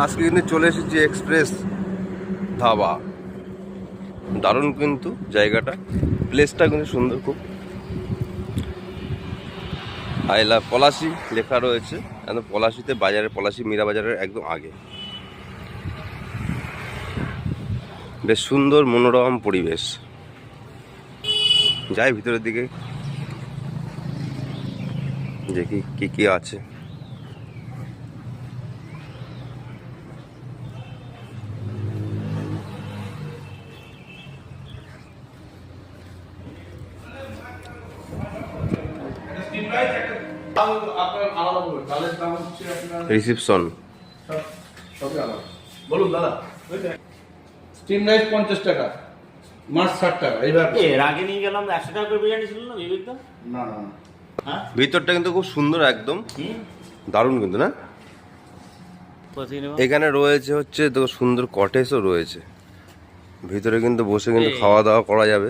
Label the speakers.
Speaker 1: আজকে কিন্তু চলে এসেছি এক্সপ্রেস ধাবা। দারুণ কিন্তু জায়গাটা। প্লেসটা কিন্তু সুন্দর খুব। আই লাভ পলাশি লেখা রয়েছে। একদম পলাশিতে বাজারে, পলাশি মীরা বাজারের একদম আগে। বেশ সুন্দর, মনোরম পরিবেশ। যাই ভিতরের দিকে। দেখি কি কি আছে। রিসিপশন।
Speaker 2: বলুন দাদা। স্টিম রাইস পঞ্চাশ টাকা মাছ ষাট টাকা এইভাবে
Speaker 3: এর আগে নিয়ে গেলাম একশো টাকা করে বিরিয়ানি ছিল না বিবেক
Speaker 2: না না
Speaker 3: হ্যাঁ?
Speaker 1: ভিতরটা কিন্তু খুব সুন্দর একদম। দারুণ কিন্তু না? এখানে রয়েছে হচ্ছে তো সুন্দর কটেজও রয়েছে। ভিতরে কিন্তু বসে কিন্তু খাওয়া দাওয়া করা যাবে।